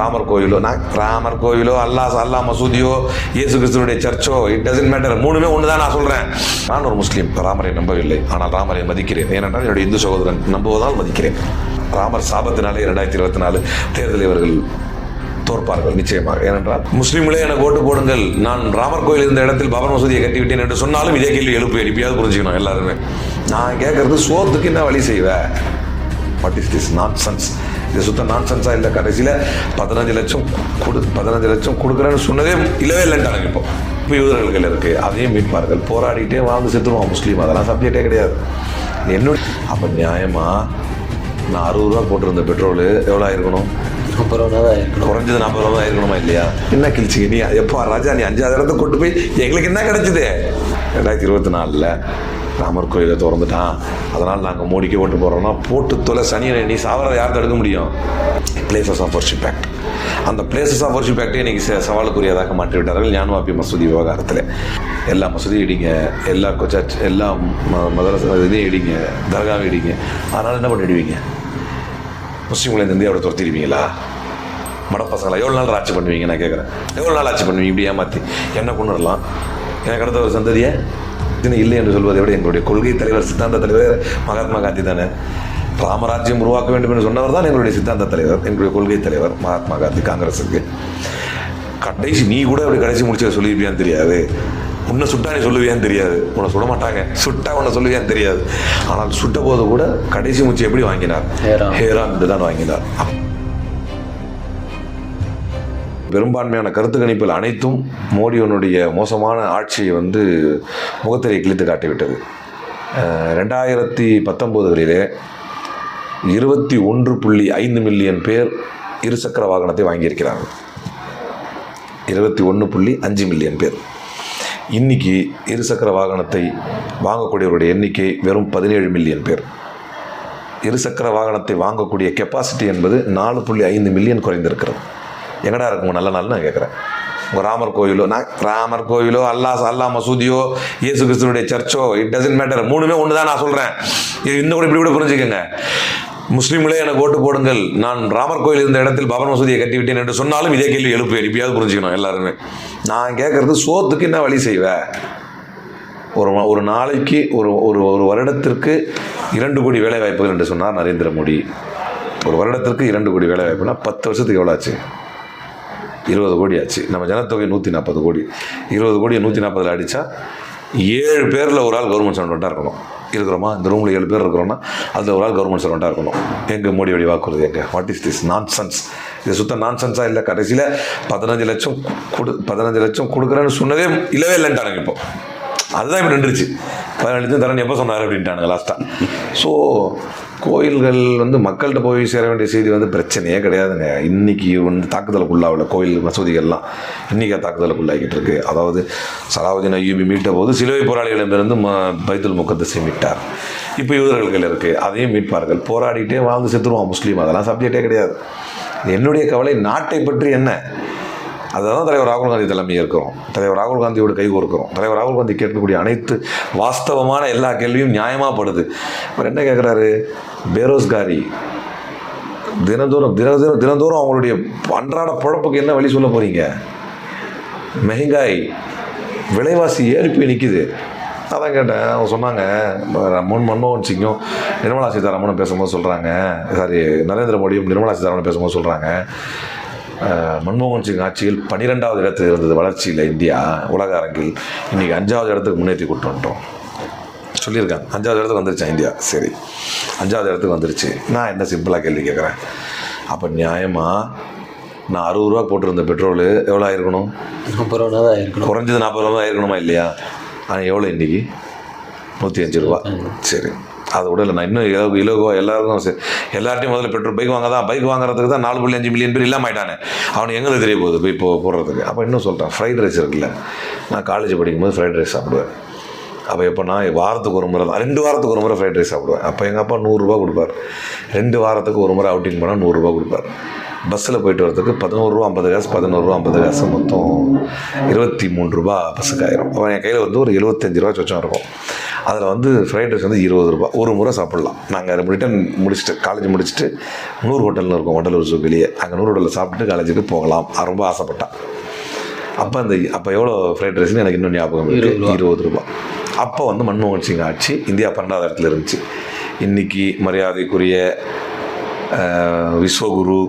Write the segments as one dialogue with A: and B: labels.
A: ராமர் கோயிலோ நான் ராமர் கோயிலோ அல்லா அல்லா மசூதியோ இயேசு கிறிஸ்துவனுடைய சர்ச்சோ இட் டசன்ட் மேட்டர் மூணுமே ஒன்று தான் நான் சொல்கிறேன் நான் ஒரு முஸ்லீம் ராமரை நம்பவில்லை. ஆனால் ராமரை மதிக்கிறேன். ஏனென்றால் என்னுடைய இந்து சகோதரன் நம்புவதால் மதிக்கிறேன். ராமர் சாபத்தினாலே இரண்டாயிரத்தி இருபத்தி நாலு தேர்தல் இவர்கள் தோற்பார்கள் நிச்சயமாக. ஏனென்றால் முஸ்லீம்களே எனக்கு ஓட்டு போடுங்கள். நான் ராமர் கோயில் இருந்த இடத்தில் பவன் மசூதியை கட்டிவிட்டேன் என்று சொன்னாலும் இதே கேள்வி எழுப்பு. எழுப்பியாவது புரிஞ்சுக்கணும் எல்லாருமே. நான் கேட்கறது சோத்துக்கு என்ன வழி செய்வேன் what is this nonsense இது சுத்த நான் சென்ஸாக இல்லை கடைசியில் பதினஞ்சு லட்சம் கொடு பதினஞ்சு லட்சம் கொடுக்குறேன்னு சொன்னதே இல்லவே இல்லைன்ட்டாங்க இப்போ. இப்போ யூதர்கள் இருக்குது அதையும் மீட்பார்கள் போராடிட்டே வாழ்ந்து செத்துருவான் முஸ்லீம். அதெல்லாம் சப்ஜெக்டே கிடையாது. என்னோட அப்போ நியாயமா? நான் அறுபது ரூபா போட்டிருந்த பெட்ரோலு எவ்வளோ ஆயிருக்கணும்?
B: ஐம்பது ரூபா தான்
A: குறைஞ்சது நாற்பது ரூபா தான் இருக்கணுமா இல்லையா? என்ன கிழிச்சிங்க நீ எப்போ ராஜா நீ அஞ்சாவது இடத்த கொண்டு போய் எங்களுக்கு என்ன கிடைச்சது? ரெண்டாயிரத்தி இருபத்தி நாலில் ராமர் கோயிலை திறந்துட்டான். அதனால் நாங்கள் மோடிக்கு ஓட்டு போடுறோம்னா போட்டு தொலை சனியனை நீ சாவரை யார் தடுக்க முடியும்? பிளேசஸ் ஆஃப் வர்ஷிப் ஆக்ட் அந்த பிளேசஸ் ஆஃப் வர்ஷிப் ஆக்டே இன்னைக்கு சவாலுக்குரியதாக மாற்றி விட்டார்கள் ஞானவாப்பி மசூதி விவகாரத்தில். எல்லா மசூதியும் இடிங்க எல்லா சர்ச் எல்லா ம மதரச இதையும் இடிங்க தர்காவும் இடிங்க. அதனால் என்ன பண்ணிடுவீங்க? முஸ்லீம்களை இந்த இந்தியாவோட துரத்திடுவீங்களா? மடப்பசங்களா எவ்வளோ நாள் ஆட்சி பண்ணுவீங்க? நான் கேட்குறேன் எவ்வளோ நாள் ஆட்சி பண்ணுவீங்க? இப்படி ஏமாற்றி என்ன கொண்டுடலாம் எனக்கு அடுத்த ஒரு சந்ததியை? இது இல்லை என்று சொல்வதை விட எங்களுடைய கொள்கை தலைவர் சித்தாந்த தலைவர் மகாத்மா காந்தி தானே. ராமராஜ்யம் உருவாக்க வேண்டும் என்று சொன்னவர் தான் எங்களுடைய சித்தாந்த தலைவர் எங்களுடைய கொள்கை தலைவர் மகாத்மா காந்தி காங்கிரஸுக்கு. கடைசி நீ கூட அப்படி கடைசி முடிச்ச சொல்லியிருப்பியான்னு தெரியாது. உன்னை சுட்டா நீ சொல்லுவியான்னு தெரியாது. உன்னை சுட மாட்டாங்க. சுட்டா உன்னை சொல்லுவியான்னு தெரியாது. ஆனால் சுட்ட போது கூட கடைசி மூச்சு எப்படி வாங்கினார்?
B: ஹேரா.
A: ஹேரா என்று தான் வாங்கினார். பெரும்பான்மையான கருத்து கணிப்பில் அனைத்தும் மோடியனுடைய மோசமான ஆட்சியை வந்து முகத்திரை கிழித்து காட்டிவிட்டது. ரெண்டாயிரத்தி பத்தொம்போதுகளிலே இருபத்தி ஒன்று புள்ளி ஐந்து மில்லியன் பேர் இருசக்கர வாகனத்தை வாங்கியிருக்கிறாங்க இருபத்தி ஒன்று புள்ளி அஞ்சு மில்லியன் பேர். இன்னைக்கு இருசக்கர வாகனத்தை வாங்கக்கூடியவருடைய எண்ணிக்கை வெறும் பதினேழு மில்லியன் பேர். இருசக்கர வாகனத்தை வாங்கக்கூடிய கெப்பாசிட்டி என்பது நாலு புள்ளி ஐந்து மில்லியன் குறைந்திருக்கிறது. எங்கடா இருக்குங்க நல்ல நாள் நான் கேட்குறேன் உங்கள் ராமர் கோயிலோ நான் ராமர் கோயிலோ அல்லா அல்லா மசூதியோ இயேசு கிறிஸ்துவனுடைய சர்ச்சோ இட் டசன்ட் மேட்டர் மூணுமே ஒன்று தான் நான் சொல்கிறேன் இது இன்னும் கூட இப்படி கூட புரிஞ்சுக்கோங்க. முஸ்லீம்களே எனக்கு ஓட்டு போடுங்கள். நான் ராமர் கோயில் இருந்த இடத்தில் பாபர் மசூதியை கட்டிவிட்டேன் என்று சொன்னாலும் இதே கேள்வி எழுப்பு. எழுப்பியாவது புரிஞ்சுக்கணும் எல்லாருமே. நான் கேட்குறது சோத்துக்கு என்ன வழி செய்வேன் ஒரு ஒரு நாளைக்கு ஒரு ஒரு ஒரு வருடத்திற்கு இரண்டு கோடி வேலை வாய்ப்புகள் என்று சொன்னார் நரேந்திர மோடி. ஒரு வருடத்திற்கு இரண்டு கோடி வேலை வாய்ப்புனா பத்து வருஷத்துக்கு எவ்வளோ ஆச்சு? இருபது கோடி ஆச்சு. நம்ம ஜனத்தொகை நூற்றி நாற்பது கோடி. இருபது கோடியை நூற்றி நாற்பதில் அடித்தா ஏழு பேரில் ஒரு ஆள் கவர்மெண்ட் சர்வெண்ட்டாக இருக்கணும். இருக்கிறோமா? இந்த ரூமில் ஏழு பேர் இருக்கிறோம்னா அதில் ஒரு ஆள் கவர்மெண்ட் சர்வெண்ட்டாக இருக்கணும். எங்கே வழி வாக்குறுதி எங்கே? What is this nonsense இது சுத்தம் நான் சென்ஸாக இல்லை? கடைசியில் பதினஞ்சு லட்சம் கொடு பதினஞ்சு லட்சம் கொடுக்குறேன்னு சொன்னதே இல்லவே இல்லைன்ட்டானுங்க இப்போ. அதுதான் இப்போ நின்றுச்சு பதினஞ்சு லட்சம் தரேன் எப்போ சொன்னார்? அப்படின்ட்டானுங்க லாஸ்ட்டாக ஸோ கோயில்கள் வந்து மக்கள்கிட்ட போய் சேர வேண்டிய செய்தி வந்து பிரச்சனையே கிடையாதுங்க. இன்னைக்கு வந்து தாக்குதலுக்குள்ளாகல கோயில் மசூதிகள்லாம் இன்றைக்கி தாக்குதலுக்குள்ளாகிட்டு இருக்கு. அதாவது சலாவுதீன் ஐயூபி மீட்ட போது சிலுவை போராளிகளிடமிருந்து ம பைத்துல் முக்கத்தஸை மீட்டார். இப்போ யூதர்கள் இருக்குது அதையும் மீட்பார்கள். போராடிட்டே வாழ்ந்து செத்துருவான் முஸ்லீம். அதெல்லாம் சப்ஜெக்டே கிடையாது. என்னுடைய கவலை நாட்டை பற்றி என்ன? அதுதான் தலைவர் ராகுல் காந்தி தலைமை ஏற்கிறோம் தலைவர் ராகுல் காந்தியோட கை கோர்க்கிறோம். தலைவர் ராகுல் காந்தி கேட்கக்கூடிய அனைத்து வாஸ்தவமான எல்லா கேள்வியும் நியாயமாகப்படுது அவர் என்ன கேட்குறாரு பேரோஸ்காரி. தினந்தோறும் தினந்தோறும் தினந்தோறும் அவங்களுடைய அன்றாட பொழப்புக்கு என்ன வழி சொல்ல போகிறீங்க மெஹங்காய். விலைவாசி ஏறி போய் நிற்கிது அதான் கேட்டேன். அவங்க சொன்னாங்க. முன் மன்மோகன் சிங்கும் நிர்மலா சீதாராமனும் பேசும்போது சொல்கிறாங்க சாரி நரேந்திர மோடியும் நிர்மலா சீதாராமனும் பேசும்போது சொல்கிறாங்க மன்மோகன் சிங் ஆட்சியில் பன்னிரெண்டாவது இடத்தில் இருந்தது வளர்ச்சியில் இந்தியா உலக அரங்கில். இன்றைக்கி அஞ்சாவது இடத்துக்கு முன்னேற்றி கொண்டு வந்துட்டோம். சொல்லியிருக்காங்க. அஞ்சாவது இடத்துக்கு வந்துருச்சா இந்தியா? சரி. அஞ்சாவது இடத்துக்கு வந்துருச்சு. நான் என்ன சிம்பிளாக கேள்வி கேட்குறேன்? அப்போ நியாயமாக நான் அறுபது ரூபா போட்டிருந்த பெட்ரோலு எவ்வளோ ஆயிருக்கணும்?
B: ஐம்பது ரூபா தான் இருக்கணும்
A: குறைஞ்சது நாற்பது ரூபா தான் இருக்கணுமா இல்லையா? ஆனால் எவ்வளோ இன்றைக்கி நூற்றி அஞ்சு ரூபா. சரி. அதை விட இல்லை நான் இன்னும் இலோ இலகுவாக எல்லாருக்கும் எல்லார்ட்டையும் முதல்ல பெட்ரோல் பைக் வாங்க தான் பைக் வாங்குறதுக்கு தான் நாலு புள்ளி அஞ்சு மில்லியன் பேர் இல்லாமல் ஆயிட்டானே அவனுக்கு எங்களுக்கு தெரிய போகுது? போய் இப்போ போடுறதுக்கு அப்போ இன்னும் சொல்கிறேன் ஃப்ரைட் ரைஸ் இருக்குல்ல நான் காலேஜ் படிக்கும்போது ஃப்ரைட் ரைஸ் சாப்பிடுவேன். அப்போ எப்போ நான் வாரத்துக்கு ஒரு முறை தான் ரெண்டு வாரத்துக்கு ஒரு முறை ஃப்ரைட் ரைஸ் சாப்பிடுவேன். அப்போ எங்கள் அப்பா நூறுரூவா கொடுப்பார். ரெண்டு வாரத்துக்கு ஒரு முறை அவுட்டிங் போனால் நூறுரூவா கொடுப்பார். பஸ்ஸில் போயிட்டு வரதுக்கு பதினோருவா ஐம்பது காசு பதினோருவா ஐம்பது காசு மொத்தம் இருபத்தி மூணு ரூபா பஸ்ஸுக்கு ஆயிரும். அப்போ என் கையில் வந்து ஒரு எழுபத்தஞ்சு ரூபா சொச்சம் இருக்கும். அதில் வந்து ஃப்ரைட் ரைஸ் வந்து இருபது ரூபா ஒரு முறை சாப்பிட்லாம். நாங்கள் ரிட்டன் முடிச்சுட்டு காலேஜ் முடிச்சுட்டு நூறு ஹோட்டல்னு இருக்கும் வண்டலூர் வெளியே. அங்கே நூறு ஹோட்டலில் சாப்பிட்டு காலேஜுக்கு போகலாம். ரொம்ப ஆசைப்பட்டான். அப்போ அந்த அப்போ எவ்வளோ ஃப்ரைட் ரைஸ்னு எனக்கு இன்னும் ஞாபகம் இருக்கு. இருபது ரூபா. அப்போ வந்து மன்மோகன் சிங் ஆட்சி இந்தியா பன்னெண்டாவது இடத்துல இருந்துச்சு. இன்னைக்கு மரியாதைக்குரிய விஸ்வகுரு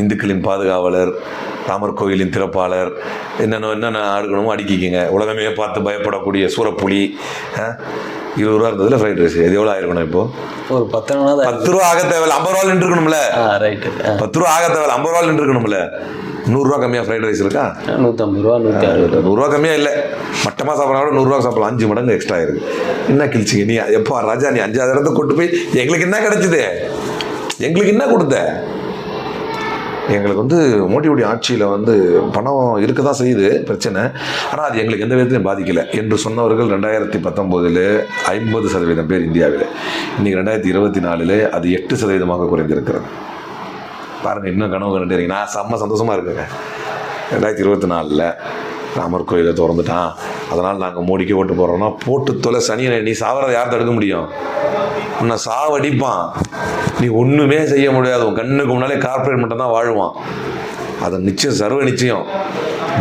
A: இந்துக்களின் பாதுகாவலர் ராமர் கோயிலின் திறப்பாளர். என்னென்ன என்னென்ன அடுக்கணுமோ அடிக்கிக்கிங்க. உலகமே பார்த்து பயப்படக்கூடிய சூரப்புலி அஹ், இருபது ரூபா இருந்ததுல ஃப்ரைட் ரைஸ் இது எவ்வளோ ஆயிருக்கணும் இப்போ?
B: ஒரு பத்தனாவது
A: பத்து ரூபா ஆக தேவையில்ல ஐம்பது ரூபா நின்றுக்கணும்ல
B: ரைட்டு
A: பத்து ரூபா ஆக தேவையில்ல ஐம்பது ரூபா நின்றுக்கணும்ல நூறுரூவா கம்மியாக ஃப்ரைட் ரைஸ் இருக்கா?
B: நூற்றம்பது ரூபா நூற்றி அறுபது
A: நூறுரூவா கம்மியாக இல்லை. மட்டமாக சாப்பிட்றா கூட நூறுரூவா சாப்பிடலாம். அஞ்சு மடங்கு எக்ஸ்ட்ரா இருக்கு என்ன கிழிச்சிங்க? நீ எப்போ ராஜா நீ அஞ்சாவது இடத்த கொண்டு போய் எங்களுக்கு என்ன கிடைச்சிது? எங்களுக்கு என்ன கொடுத்த? எங்களுக்கு வந்து மோடியுடைய ஆட்சியில் வந்து பணம் இருக்க தான் செய்யுது பிரச்சனை. ஆனால் அது எங்களுக்கு எந்த விதத்திலையும் பாதிக்கலை. என்று சொன்னவர்கள் ரெண்டாயிரத்தி பத்தொம்போதில் ஐம்பது சதவீதம் பேர் இந்தியாவில். இன்றைக்கி ரெண்டாயிரத்தி இருபத்தி நாலில் அது எட்டு சதவீதமாக குறைந்திருக்கிறது. பாருங்கள் இன்னும் கனவு கண்டுறீங்க நான் செம்ம சந்தோஷமாக இருக்குங்க. ரெண்டாயிரத்தி இருபத்தி நாலில் ராமர் கோயிலை திறந்துட்டான். அதனால் நாங்கள் மோடிக்கு ஓட்டு போடுறோம்னா போட்டு தொலை சனியனை நீ சாவரதை யார் தடுக்க முடியும்? உன்னை சாவடிப்பான். நீ ஒன்றுமே செய்ய முடியாது. உன் கண்ணுக்கு முன்னாலே கார்ப்பரேட் மட்டும் தான் வாழ்வான். அது நிச்சயம் சர்வ நிச்சயம்.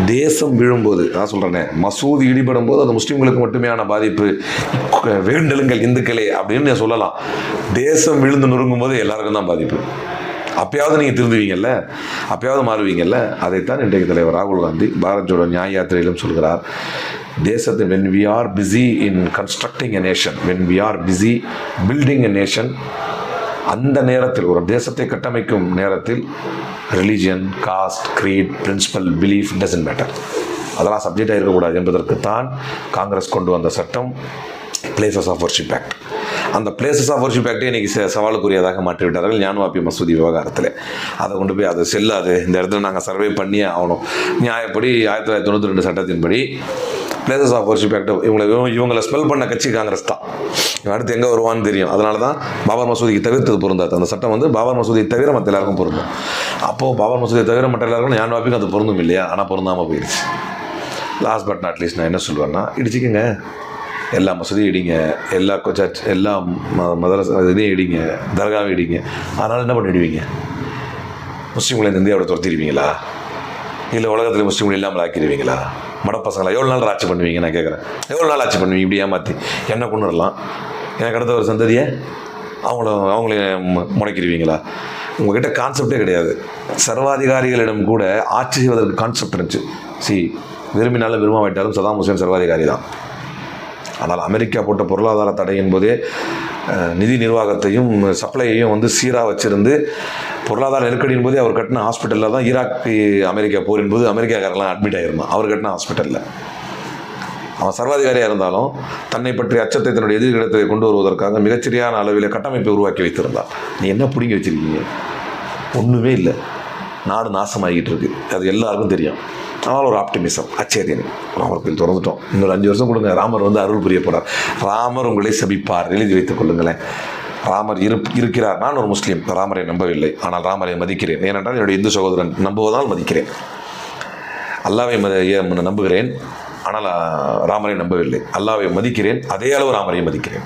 A: தேசம் விழும்போது நான் சொல்கிறேனே மசூதி இடிபடும் போது அது முஸ்லீம்களுக்கு மட்டுமேயான பாதிப்பு. வேண்டலுங்கள் இந்துக்களே அப்படின்னு நான் சொல்லலாம். தேசம் விழுந்து நொறுங்கும் போது எல்லாருக்கும் தான் பாதிப்பு. அப்பயாவது நீங்கள் திருந்துவீங்கல்ல? அப்பயாவது மாறுவீங்கல்ல? அதைத்தான் இன்றைக்கு தலைவர் ராகுல் காந்தி பாரத் ஜோடோ நியாய யாத்திரையிலும் சொல்கிறார். தேசத்தை when we are busy in constructing a nation when we are busy building a nation அந்த நேரத்தில் ஒரு தேசத்தை கட்டமைக்கும் நேரத்தில் religion caste creed principle belief doesn't matter அதெல்லாம் சப்ஜெக்டாக இருக்கக்கூடாது என்பதற்கு தான் காங்கிரஸ் கொண்டு வந்த சட்டம் பிளேசஸ் ஆஃப் ஒர்ஷிப் ஆக்ட் அந்த பிளேசஸ் ஆஃப் ஒர்ஷிப் ஆக்டே இன்றைக்கி சவாலுக்குரியதாக மாற்றிவிட்டார்கள். ஞானவாப்பி மசூதி விவகாரத்தில். அதை கொண்டு போய் அது செல்லாது. இந்த இடத்துல நாங்கள் சர்வே பண்ணியே ஆகணும். நியாயப்படி ஆயிரத்தி தொள்ளாயிரத்தி தொண்ணூற்றி ரெண்டு சட்டத்தின்படி பிளேசஸ் ஆஃப் ஒர்ஷிப் ஆக்ட் இவங்களை இவங்களை ஸ்பெல் பண்ண கட்சி காங்கிரஸ் தான். அடுத்து எங்கே வருவான்னு தெரியும். அதனால தான் பாபர் மசூதிக்கு தவிர்த்தது பொருந்தாது. அந்த சட்டம் வந்து பாபர் மசூதியை தவிர மற்ற எல்லாருக்கும் பொருந்தும். அப்போது பாபர் மசூதியை தவிர மற்ற எல்லாருக்கும் ஞானவாப்பிக்கு அது பொருந்தும் இல்லையா? ஆனால் பொருந்தாமல் போயிடுச்சு லாஸ்ட் பட் நாட் லீஸ்ட் நான் என்ன சொல்லுவேன்னா இடிச்சிக்கங்க. எல்லா மசூதியும் இடிங்க எல்லா சர்ச் எல்லா ம மதரச இதையும் இடிங்க தர்காவை இடிங்க. அதனால் என்ன பண்ணிடுவீங்க? முஸ்லீம்களை இந்த இந்தியாவோட துரத்திடுவீங்களா? இல்லை உலகத்தில் முஸ்லீம்கள் இல்லாமல் ஆக்கிடுவீங்களா? மடப்பசங்களா எவ்வளோ நாள் ஆட்சி பண்ணுவீங்க? நான் கேட்குறேன் எவ்வளோ நாள் ஆட்சி பண்ணுவீங்க? இப்படி ஏமாற்றி என்ன கொண்டு வரலாம் எனக்கு அடுத்த ஒரு சந்ததியை அவங்கள அவங்களே முடக்கிடுவீங்களா? உங்ககிட்ட கான்செப்டே கிடையாது. சர்வாதிகாரிகளிடம் கூட ஆட்சி செய்வதற்கு கான்செப்ட் இருந்துச்சு. சி விரும்பினாலும் விரும்பாவிட்டாலும் சதாம் ஹுசேன் சர்வாதிகாரி தான். ஆனால் அமெரிக்கா போட்ட பொருளாதார தடை என்பதே நிதி நிர்வாகத்தையும் சப்ளையையும் வந்து சீராக வச்சிருந்து பொருளாதார நெருக்கடியின் போதே அவர் கட்டின ஹாஸ்பிட்டலில் தான் ஈராக் அமெரிக்கா போரின் போது அமெரிக்காக்காரெல்லாம் அட்மிட் ஆகிருந்தான் அவர் கட்டின ஹாஸ்பிட்டலில். அவன் சர்வாதிகாரியாக இருந்தாலும் தன்னை பற்றிய அச்சத்தை தன்னுடைய எதிர்கிடத்தை கொண்டு வருவதற்காக மிகச்சரியான அளவில் கட்டமைப்பை உருவாக்கி வைத்திருந்தார். நீ என்ன பிடுங்கி வச்சிருக்கீங்க? ஒன்றுமே இல்லை. நாடு நாசமாகிட்டு இருக்கு. அது எல்லாருக்கும் தெரியும். ஆனால் ஒரு ஆப்டிமிசம் அச்சேரியன் ராமர் கோயில் திறந்துட்டோம். இன்னொரு அஞ்சு வருஷம் கொடுங்க. ராமர் வந்து அருள் புரிய போகிறார் ராமர் உங்களை சபிப்பார். எழுதி வைத்துக் கொள்ளுங்களேன். ராமர் இரு இருக்கிறார். நான் ஒரு முஸ்லீம். ராமரை நம்பவில்லை. ஆனால் ராமரை மதிக்கிறேன். ஏனென்றால் என்னுடைய இந்து சகோதரன் நம்புவதால் மதிக்கிறேன். அல்லாவை நம்புகிறேன். ஆனால் ராமரை நம்பவில்லை. அல்லாவை மதிக்கிறேன் அதே அளவு ராமரை மதிக்கிறேன்.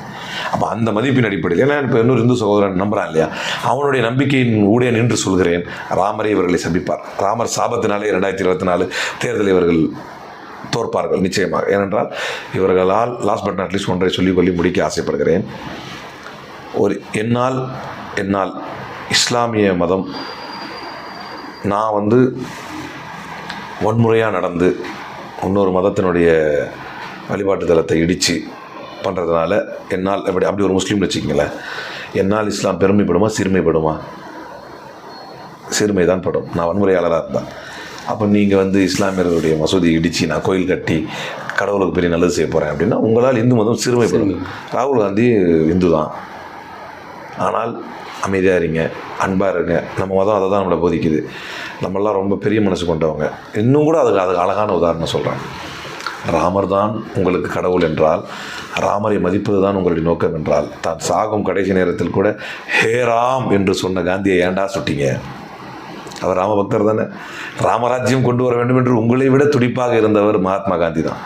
A: அப்போ அந்த மதிப்பின் அடிப்படையில் ஏன்னா இப்போ இன்னொரு இந்து சகோதரன் நம்புறான் இல்லையா? அவனுடைய நம்பிக்கையின் ஊடே நின்று சொல்கிறேன் ராமரை இவர்களை சந்திப்பார் ராமர் சாபத்தினாலே ரெண்டாயிரத்தி இருபத்தி நாலு தேர்தல் இவர்கள் தோற்பார்கள் நிச்சயமாக. ஏனென்றால் இவர்களால் லாஸ்ட் பட் நாட் லீஸ்ட் ஒன்றை சொல்லி கொள்ளி முடிக்க ஆசைப்படுகிறேன். ஒரு என்னால் என்னால் இஸ்லாமிய மதம் நான் வந்து வன்முறையாக நடந்து இன்னொரு மதத்தினுடைய வழிபாட்டு தலத்தை இடித்து பண்ணுறதுனால என்னால் அப்படி அப்படி ஒரு முஸ்லீம் வச்சுக்கிங்களேன். என்னால் இஸ்லாம் பெருமைப்படுமா சிறுமைப்படுமா? சிறுமை தான் படும். நான் வன்முறையாளராக இருந்தேன் அப்போ நீங்கள் வந்து இஸ்லாமியர்களுடைய மசூதி இடித்து நான் கோயில் கட்டி கடவுளுக்கு பெரிய நல்லது செய்ய போகிறேன் அப்படின்னா உங்களால் இந்து மதம் சிறுமைப்படும். ராகுல் காந்தி இந்து தான் ஆனால் அமைதியாக இருங்க அன்பாக இருங்க. நம்ம மதம் அதை தான் நம்மளை போதிக்குது. நம்மளாம் ரொம்ப பெரிய மனசு கொண்டவங்க. இன்னும் கூட அதுக்கு அதுக்கு அழகான உதாரணம் சொல்கிறாங்க ராமர் தான் உங்களுக்கு கடவுள் என்றால் ராமரை மதிப்பது தான் உங்களுடைய நோக்கம் என்றால் தான் சாகும் கடைசி நேரத்தில் கூட ஹே ராம் என்று சொன்ன காந்தியை ஏன்டா சுட்டிங்க? அவர் ராம பக்தர் தானே. ராமராஜ்யம் கொண்டு வர வேண்டும் என்று உங்களை விட துடிப்பாக இருந்தவர் மகாத்மா காந்தி தான்.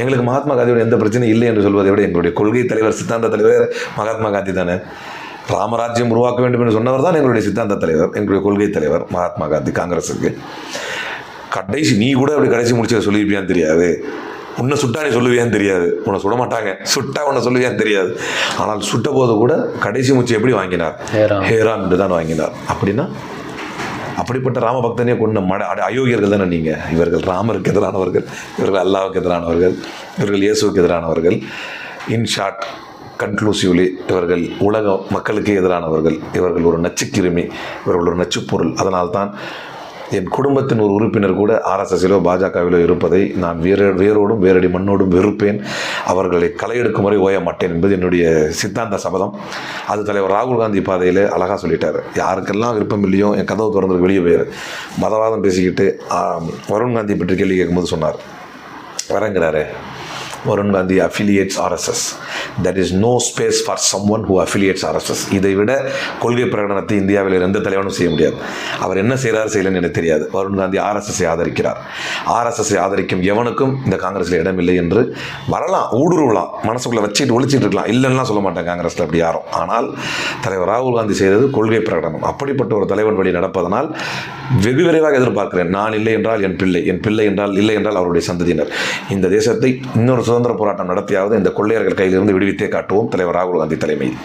A: எங்களுக்கு மகாத்மா காந்தியோட எந்த பிரச்சனையும் இல்லை என்று சொல்வதை விட எங்களுடைய கொள்கை தலைவர் சித்தாந்த தலைவர் மகாத்மா காந்தி தானே. ராமராஜ்யம் உருவாக்க வேண்டும் என்று சொன்னவர் தான் எங்களுடைய சித்தாந்த தலைவர் எங்களுடைய கொள்கை தலைவர் மகாத்மா காந்தி காங்கிரஸுக்கு. கடைசி நீ கூட அப்படி கடைசி முடிச்சதை சொல்லியிருப்பியான்னு தெரியாது. உன்னை சுட்டா நீ சொல்லுவியான்னு தெரியாது. உன்னை சுட மாட்டாங்க. சுட்டா உன்னை சொல்லுவியான்னு தெரியாது. ஆனால் சுட்ட போது கூட கடைசி மூச்சு எப்படி வாங்கினார்?
B: ஹேராம்.
A: ஹேராம் என்று தான் வாங்கினார். அப்படின்னா அப்படிப்பட்ட ராமபக்தனே கொண்ட மட அட- அயோக்கியர்கள் தானே நீங்கள் இவர்கள் ராமருக்கு எதிரானவர்கள் இவர்கள் அல்லாவுக்கு எதிரானவர்கள் இவர்கள் இயேசுவுக்கு எதிரானவர்கள். இன் ஷார்ட் கன்க்ளூசிவ்லி இவர்கள் உலக மக்களுக்கு எதிரானவர்கள். இவர்கள் ஒரு நச்சுக்கிருமி இவர்கள் ஒரு நச்சுப்பொருள். அதனால்தான் என் குடும்பத்தின் ஒரு உறுப்பினர் கூட ஆர்எஸ்எஸ்ஸிலோ பாஜகவிலோ இருப்பதை நான் வேறு வேரோடும் வேரடி மண்ணோடும் வெறுப்பேன். அவர்களை களை எடுக்கும் வரை ஓய மாட்டேன் என்பது என்னுடைய சித்தாந்த சபதம். அது தலைவர் ராகுல் காந்தி பாதையில் அழகாக சொல்லிட்டார். யாருக்கெல்லாம் விருப்பம் இல்லையோ என் கதவு திறந்து வெளியே போயிரு. மதவாதம் பேசிக்கிட்டு வருண் காந்தி பற்றி கேள்வி கேட்கும்போது சொன்னார். வரங்கிறாரு. Varun Gandhi affiliates RSS that is no space for someone who affiliates RSS இதை விட கொள்கை பிரகடனத்தை இந்தியாவில் எந்த தலைவனும் செய்ய முடியாது. அவர் என்ன செய்கிறார் செய்யலன்னு எனக்கு தெரியாது. வருண் காந்தி ஆர்எஸ்எஸ்ஸை ஆதரிக்கிறார். ஆர்எஸ்எஸ்ஸை ஆதரிக்கும் எவனுக்கும் இந்த காங்கிரஸில் இடமில்லை என்று வரலாம். ஊடுருவலாம். மனசுக்குள்ளே வச்சுட்டு ஒழிச்சிட்டு இருக்கலாம். இல்லைன்னா சொல்ல மாட்டேன் காங்கிரஸில் அப்படி யாரும். ஆனால் தலைவர் ராகுல் காந்தி செய்தது கொள்கை பிரகடனம். அப்படிப்பட்ட ஒரு தலைவன் வழி நடப்பதனால் வெகு விரைவாக எதிர்பார்க்கிறேன். நான் இல்லை என்றால் என் பிள்ளை என் பிள்ளை என்றால் இல்லை என்றால் அவருடைய சந்ததியினர். இந்த தேசத்தை இன்னொரு சுதந்திர போராட்டம் நடத்தியாவது இந்த கொள்ளையர்கள் கையிலிருந்து விடுவித்தே காட்டுவோம். தலைவர் ராகுல் காந்தி தலைமையில்.